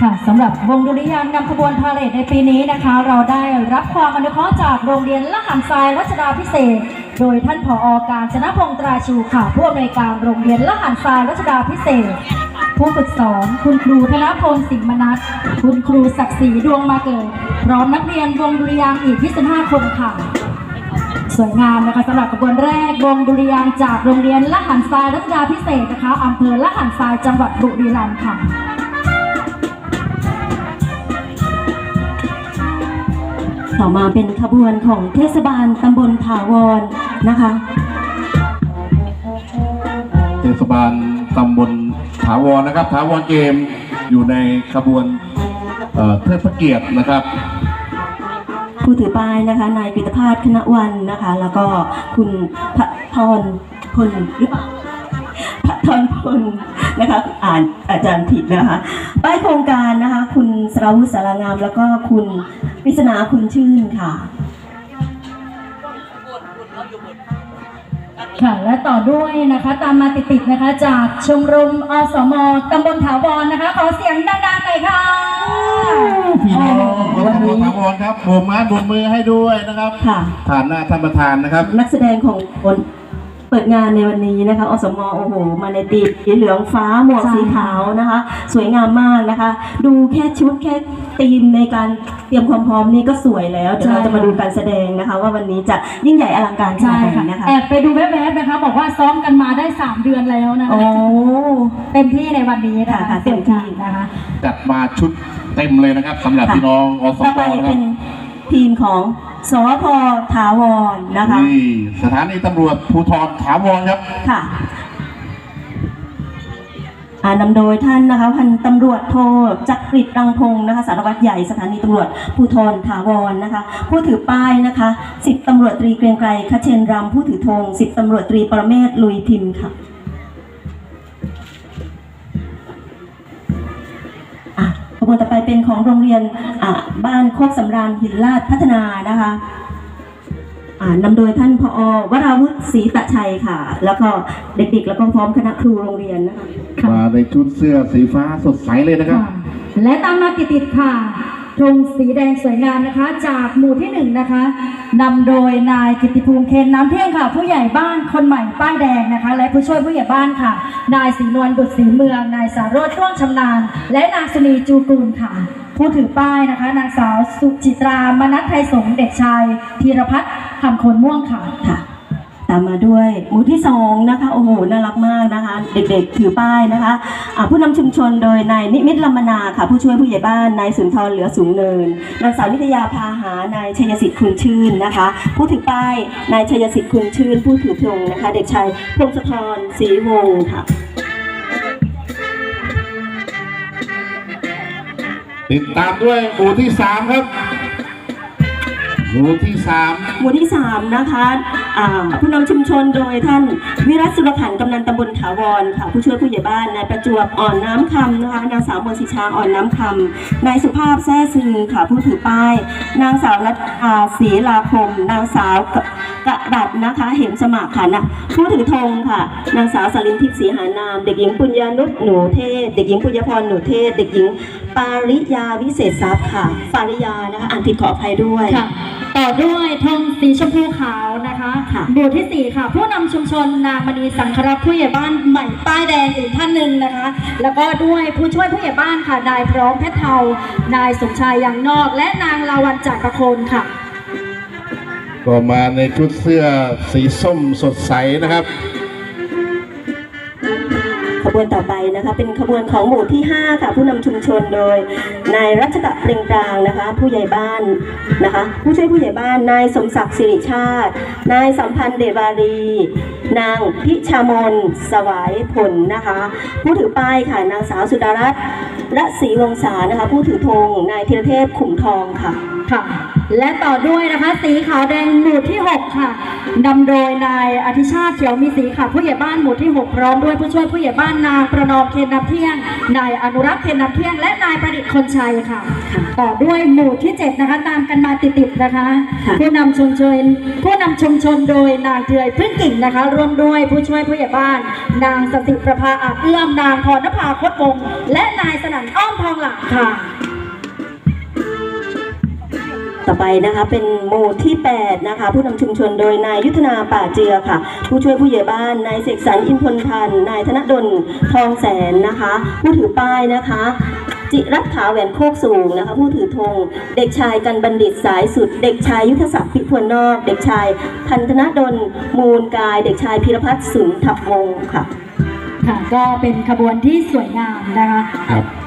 ค่ะสำหรับวงดุริยางค์นำขบวนพาเหรดในปีนี้นะคะ เราได้รับความอนุเคราะห์จากโรงเรียนละหันทรายรัชดาพิเศษ โดยท่านผอการชนะพงษ์ตราชูค่ะผู้อำนวยการโรงเรียนละหันทรายรัชดาพิเศษ ผู้ฝึกสอนคุณครูธนพลสิงห์มนัสคุณครูศักดิ์ศรีดวงมาเกิด พร้อมนักเรียนวงดุริยางค์อีก25คนค่ะ สวยงามนะคะสำหรับขบวนแรกวงดุริยางค์จากโรงเรียนละหันทรายรัชดาพิเศษกนะคะอำเภอละหันทรายจังหวัดบุรีรัมย์ค่ะต่อมาเป็นขบวนของเทศบาลตำบลถาวรนะคะ เทศบาลตำบลถาวรนะครับ ถาวรเกมอยู่ในขบวนเอ่อเทิดพระเกียรตินะครับ ผู้ถือป้ายนะคะ นายปิตภาสคณะวันนะคะ แล้วก็คุณพระทรพลหรือเปล่าพระทรพลนะคะอ่านอาจารย์ผิดนะคะ ป้ายโครงการนะคะ คุณสราวุฒิสารางาม แล้วก็คุณปริศนาคุณชื่นค่ะ ค่ะ และต่อด้วยนะคะ ตามมาติดๆนะคะ จากชมรมอสมตำบลถาวรนะคะ ขอเสียงดังๆหน่อยค่ะ พี่น้องของตำบลถาวรครับโบกไม้โบกมือให้ด้วยนะครับค่ะผ่านหน้าท่านประธานนะครับ นักแสดงของคนเปิดงานในวันนี้นะคะ อสมโอ้โห มาในตีมสีเหลืองฟ้าหมวกใช่สีขาวนะคะ สวยงามมากนะคะ ดูแค่ชุดแค่ธีมในการเตรียมความพร้อมนี่ก็สวยแล้ว เดี๋ยวเราจะมาดูการแสดงนะคะ ว่าวันนี้จะยิ่งใหญ่อลังการขใช่นาดไหนค่ะนะคะ แอบไปดูแวบๆนะคะ บอกว่าซ้อมกันมาได้ 3 เดือนแล้วนะโอ้เต็มที่ในวันนี้นะคะค่ะค่ะเต็มที่นะคะ จัดมาชุด เต็มเลยนะครับสำหรับค่ะพี่น้องอสต่อมไปนะคเป็รับนทีมของสวพถาวรนะคะ นี่สถานีตำรวจภูธรถาวรครับ ค่ะอ่านำโดยท่านนะคะพันตำรวจโทจักริดรังพงศ์นะคะสารวัตรใหญ่สถานีตำรวจภูธรถาวรนะคะ ผู้ถือป้ายนะคะสิบตำรวจตรีเกรียงไกรคเชนรำผู้ถือธงสิบตำรวจตรีปรเมศลุยพิมพ์ค่ะ เป็นของโรงเรียนอะบ้านโคกสำราญหินลาดพัฒนานะคะอ่านำโดยท่านพอวราวุฒิศรีตะชัยค่ะ แล้วก็เด็กๆ แล้วก็พร้อมคณะครูโรงเรียนนะคะค่ะมาในชุดเสื้อสีฟ้าสดใสเลยนะครับค่ะและตามมาติดๆค่ะ ธงสีแดงสวยงามนะคะ จากหมู่ที่หนึ่งนะคะนำโดยนายกิติภูมิเคนน้ำเที่ยงค่ะ ผู้ใหญ่บ้านคนใหม่ป้ายแดงนะคะ และผู้ช่วยผู้ใหญ่บ้านค่ะ นายศรีนวลบุตรศรีเมือง นายสารโรจน์ร่วงชำนาญ และนางสุนีจูกูลค่ะ ผู้ถือป้ายนะคะ นางสาวสุจิตรามนัทไทยสงเด็กชายธีรพัฒน์คำคนม่วงค่ะค่ะามมาด้วยหมู่ที่สองนะคะโอ้โหน่ารักมากนะคะ เด็กๆถือป้ายนะคะอ่าผู้นำชุมชนโดยนายนิมิตรลำมนาค่ะ ผู้ช่วยผู้ใหญ่บ้านนายสุนทรเหลือสูงเนินนางสาวนิตยาพาหานายชัยสิทธิ์คุณชื่นนะคะ ผู้ถือป้ายนายชัยสิทธิ์คุณชื่น ผู้ถือธงนะคะ เด็กชายพงศธรศรีวงศ์ค่ะติดตามด้วยหมู่ที่สามครับ หมู่ที่สามหมู่ที่3นะคะอ่า ผู้นำชุมชนโดยท่านวิรัตสุรขันธ์กำนันตำบลถาวรค่ะ ผู้ช่วยผู้ใหญ่บ้านนายประจวบอ่อนน้ำคำนะคะนางสาวมนต์สิชาอ่อนน้ำคำนายสุภาพแซ่ซึงค่ะผู้ถือป้าย นางสาวรัตอาศรีลาคม นางสาวกกระดัดนะคะ เห็มสมัครค่ะนะผู้ถือธงค่ะ นางสาวสลินทิพย์ศรีหานาม เด็กหญิงปุญญานุชหนูเทศ เด็กหญิงปุญญพรหนูเทศ เด็กหญิงปาริยาวิเศษทรัพย์ค่ะ ปาริยานะคะอ่านผิดขออภัยด้วยค่ะ ต่อด้วยธงสีชมพูขาวนะคะค่ะหมู่ที่4ค่ะ ผู้นำชุมชนนางมณีสังครักษ์ผู้ใหญ่บ้านใหม่ป้ายแดงอีกท่านหนึ่งนะคะ แล้วก็ด้วยผู้ช่วยผู้ใหญ่บ้านค่ะนายพร้อมเพชรเทานายสมชายยังนอก และนางลาวันจากประโคนค่ะก็มาในชุดเสื้อสีส้มสดใสนะครับข บวนต่อไปนะคะ เป็นขบวนของหมู่ที่ 5 ค่ะ ผู้นำชุมชนโดยนายรัชตะเปล่งปรางนะคะ ผู้ใหญ่บ้านนะคะ ผู้ช่วยผู้ใหญ่บ้านนายสมศักดิ์สิริชาติ นายสัมพันธ์เดบารี นางพิชามนสวายผลนะคะ ผู้ถือป้ายค่ะนางสาวสุดารัตน์และศรีวงศานะคะ ผู้ถือธงนายธีรเทพขุมทองค่ะค่ะ และต่อด้วยนะคะสีขาวแดงหมู่ที่ 6 ค่ะนำโดยนายอธิชาติเขียวมีสีค่ะผู้ใหญ่บ้านหมู่ที่ 6 พร้อมด้วยผู้ช่วยผู้ใหญ่บ้านนางประนอมเคนนำเที่ยง นายอนุรักษ์เคนนำเที่ยง และนายประดิษฐ์คนชัยค่ะ ต่อด้วยหมู่ที่ 7 นะคะ ตามกันมาติดๆนะคะค่ะผู้นำชุมชนผู้นำชุมชนโดยนางเทือยพึ่งกิ่งนะคะ ร่วมด้วยผู้ช่วยผู้ใหญ่บ้าน นางสติประภาอาจเอื้อมนางพรณภาคดวงศ์และนายสนั่นอ้อมทองหลังค่ะ ต่อไปนะคะเป็นหมู่ที่ 8 นะคะ ผู้นำชุมชนโดยนายยุทธนาป่าเจือค่ะ ผู้ช่วยผู้ใหญ่บ้านนายเสกสรรอินพลพันธ์นายธนดลทองแสนนะคะ ผู้ถือป้ายนะคะ จิรัตน์ขาวแหวนโคกสูงนะคะ ผู้ถือธงเด็กชายกันบัณฑิตสายสุด เด็กชายยุทธศักดิ์พิพลนอก เด็กชายพันธนดลมูลกาย เด็กชายพิรพัฒน์สุนทับวงศ์ค่ะ ค่ะก็เป็นขบวนที่สวยงามนะคะ ครับ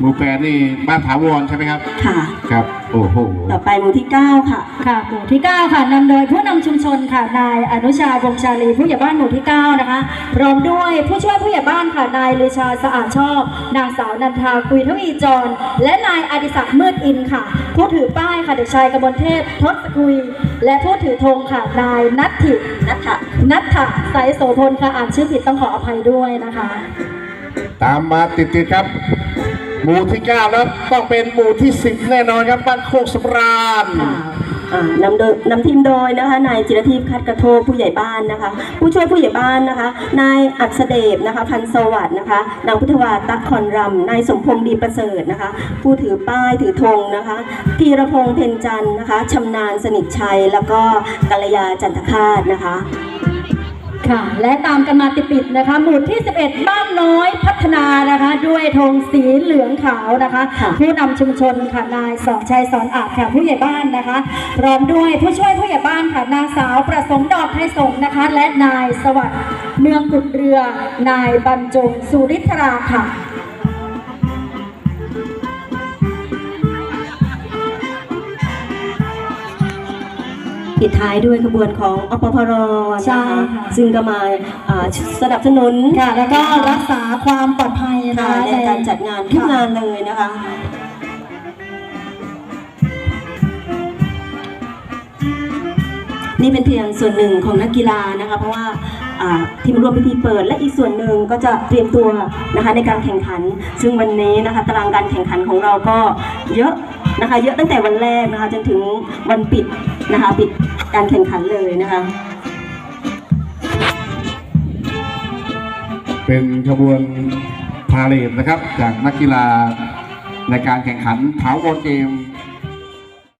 หมู่แปดนี่บ้านถาวรใช่ไหมครับค่ะ ครับ โอ้โห ต่อไปหมู่ที่ 9 ค่ะ ค่ะ หมู่ที่ 9 ค่ะนำโดยผู้นำชุมชนค่ะ นายอนุชาวงศ์ชาลีผู้ใหญ่บ้านหมู่ที่ 9 นะคะพร้อมด้วยผู้ช่วยผู้ใหญ่บ้านค่ะ นายลือชาสะอาดชอบ นางสาวนันทากุยทวีจร และนายอดิศักดิ์มืดอินค่ะ ผู้ถือป้ายค่ะ เด็กชายกมลเทพทศกุย และผู้ถือธงค่ะ นายนัทถินัทธนัทธะสายโสพลค่ะ อ่านชื่อผิดต้องขออภัยด้วยนะคะ ตามมาติดๆครับ หมู่ที่ 9 แล้วต้องเป็นหมู่ที่ 10 แน่นอนครับบ้านโคกสำราญ อ่านำโดยนำทีมโดยนะคะนายจิรทิพย์คัดกระโทกผู้ใหญ่บ้านนะคะ ผู้ช่วยผู้ใหญ่บ้านนะคะนายอัศเดชนะคะพันธ์สวัสดิ์นะคะนางพุทธวาตะคอนรำนายสมพงษ์ดีประเสริฐนะคะ ผู้ถือป้ายถือธงนะคะธีรพงษ์เพ็ญจันทร์นะคะชำนาญสนิทชัยแล้วก็กัลยาจันทคาตนะคะ ค่ะ และตามกันมาติดๆนะคะ หมู่ที่ 11 บ้านน้อยพัฒนานะคะ ด้วยธงสีเหลืองขาวนะคะ ค่ะ ผู้นำชุมชนค่ะนายสอนชัยสอนอาจค่ะผู้ใหญ่บ้านนะคะ พร้อมด้วยผู้ช่วยผู้ใหญ่บ้านค่ะนางสาวประสงค์ดอกไทยสงฆ์นะคะ และนายสวัสดิ์เมืองกุดเรือ นายบรรจงสุริธราค่ะ ปิดท้ายด้วยขบวนของอปพรใช่นะคะค่ะ ซึ่งก็มาอ่าสนับสนุนค่ะแล้วก็รักษาความปลอดภัยนะค่ะคะในการจัดงานทุกงานเลยนะคะ นี่เป็นเพียงส่วนหนึ่งของนักกีฬานะคะ เพราะว่าอ่าที่มาร่วมพิธีเปิดและอีกส่วนหนึ่งก็จะเตรียมตัวนะคะในการแข่งขัน ซึ่งวันนี้นะคะตารางการแข่งขันของเราก็เยอะ นะคะ เยอะตั้งแต่วันแรกนะคะจนถึงวันปิดนะคะ ปิดการแข่งขันเลยนะคะ เป็นขบวนพาเลทนะครับ จากนักกีฬาในการแข่งขันถาวรเกม